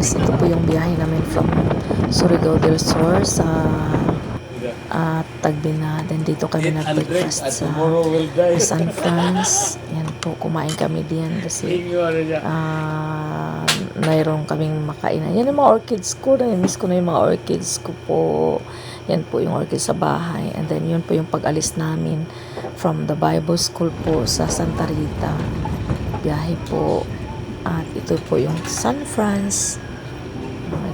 guys, ito po yung biyahe namin from Surigao del Sur sa uh, Tagbina. Then dito kami nag-breakfast sa. San Franz. Yan po, kumain kami diyan kasi Tingin ano ah mayroon kaming makainan. Yan yung mga orchids ko. Na-miss ko na yung mga orchids ko po. Yan po yung orchids sa bahay. And then yun po yung pag-alis namin from the Bible School po sa Santa Rita. Biyahe po. At ito po yung San Franz.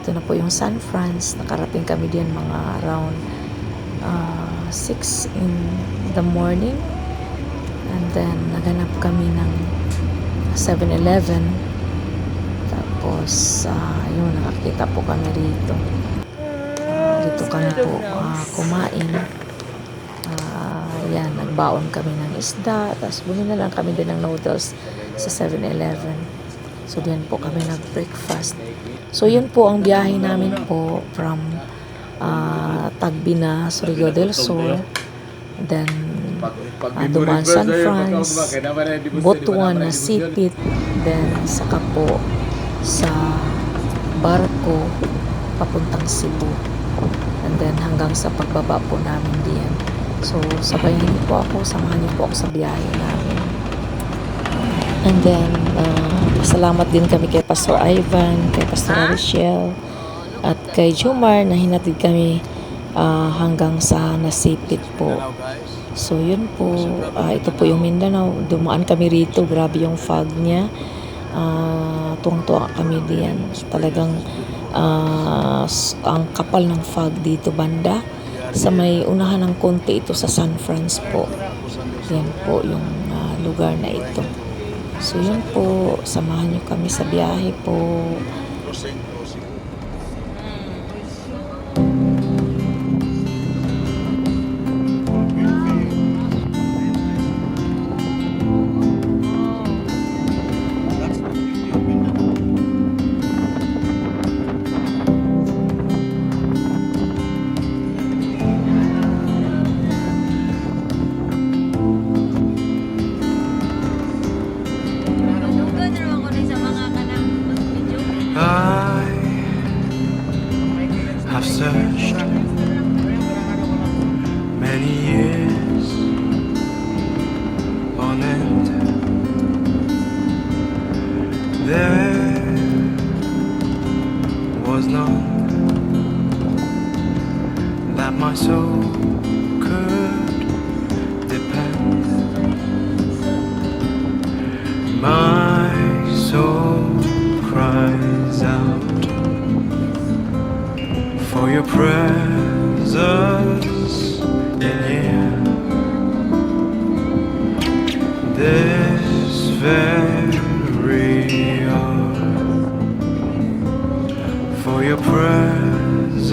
Ah, ito na po yung San Franz. Nakarating kami diyan mga around uh, 6 in the morning. And then, naganap kami ng 7-Eleven. Tapos, ah, yun, nakakita po kami rito. Ah, dito kami po ah, kumain. Ah, yan, nagbaon kami ng isda. Tapos, bumili na lang kami din ng noodles sa 7-Eleven. So, diyan po kami nag-breakfast. So, yun po ang biyahe namin po from ah, Tagbina, Surigao del Sur. Then, ah, dumaan San Franz, Butuan na Sipit, then saka po sa barko papuntang Cebu. And then hanggang sa pagbaba po namin diyan. So, sabayan niyo po ako, samahan niyo po ako sa biyahe namin. And then, uh, salamat din kami kay Pastor Ivan, kay Pastor Rochelle, at kay Jumar na hinatid kami ah, hanggang sa Nasipit po. So yun po, ah, ito po yung Mindanao. Dumaan kami rito, grabe yung fog niya. Uh, tuwang-tuwa kami diyan. Talagang ah, s- ang kapal ng fog dito banda. Sa may unahan ng konti ito sa San Franz po. Yan po yung ah, lugar na ito. So yun po, samahan niyo kami sa biyahe po. My soul could depend. My soul cries out for your presence in here. This very hour for your presence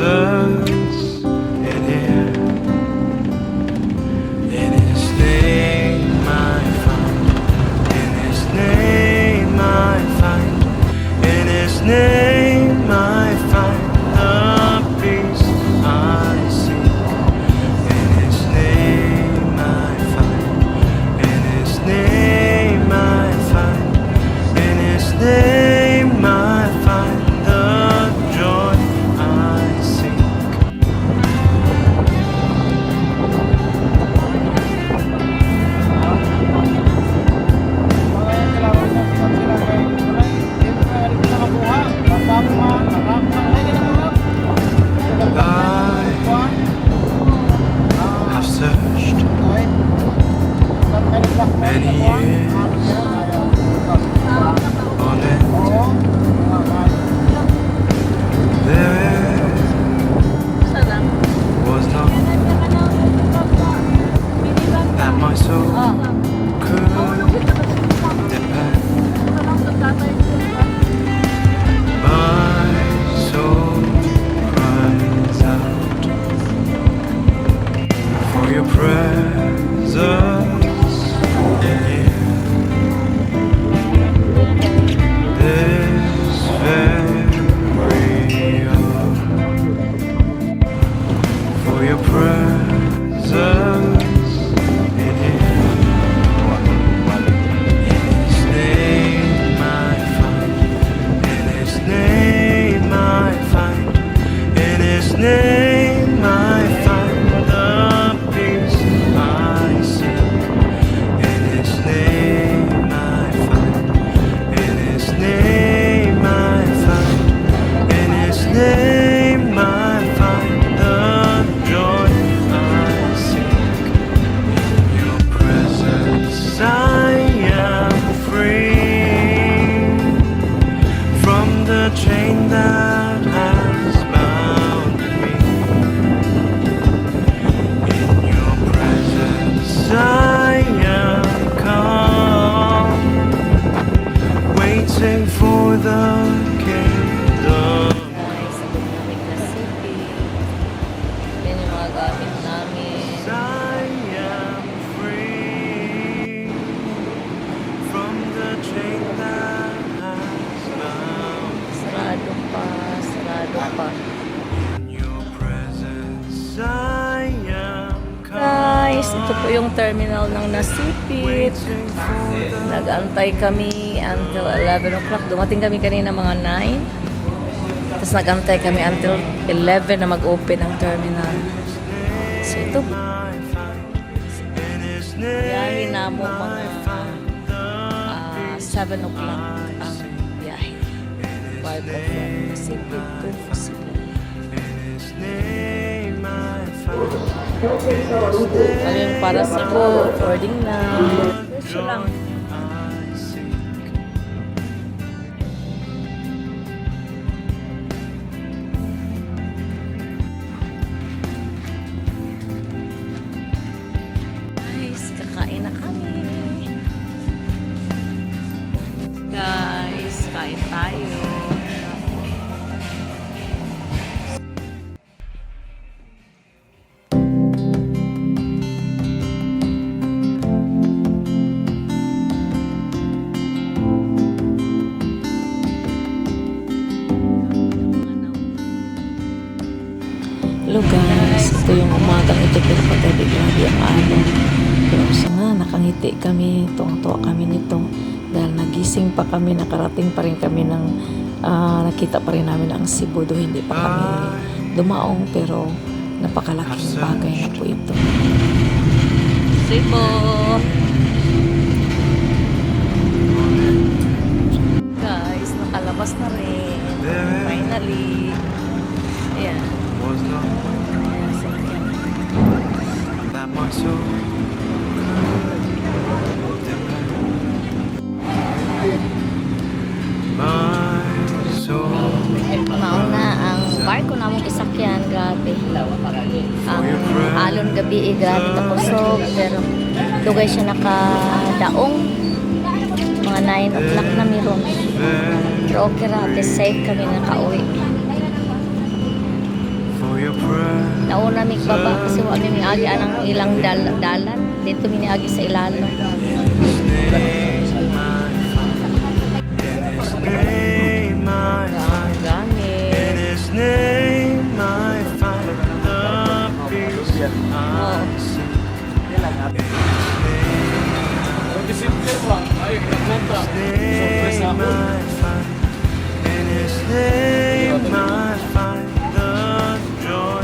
the train that has bound me. In your presence, I am calm, waiting for the kingdom. ako. Guys, ito po yung terminal ng Nasipit. Nagantay kami until 11 o'clock. Dumating kami kanina mga 9. Tapos nagantay kami until 11 na mag-open ang terminal. So ito. Biyahe na mo mga ah, uh, 7 o'clock ang biyahe. 5 o'clock. Nasipit to Ayun, para sa ko, boarding na. Diretso lang. Yung umagang ito pero paggabi grabe ang alon. Pero sa nga, nakangiti kami, tuwang-tuwa kami nito. Dahil nagising pa kami, nakarating pa rin kami ng, ah, nakita pa rin namin ang Cebu do hindi pa kami dumaong pero napakalaking bagay na po ito. Cebu! Gabi, eh, grabe takusog, pero dugay siya nakadaong. Mga 9 o'clock na miron. there Pero okay ra, safe kami nakauwi. your presence. Nauna mi baba kasi wa mi miagi anang ilang dal dalan. Dito mi niagi sa ilalo. His name I find, in His name I find the joy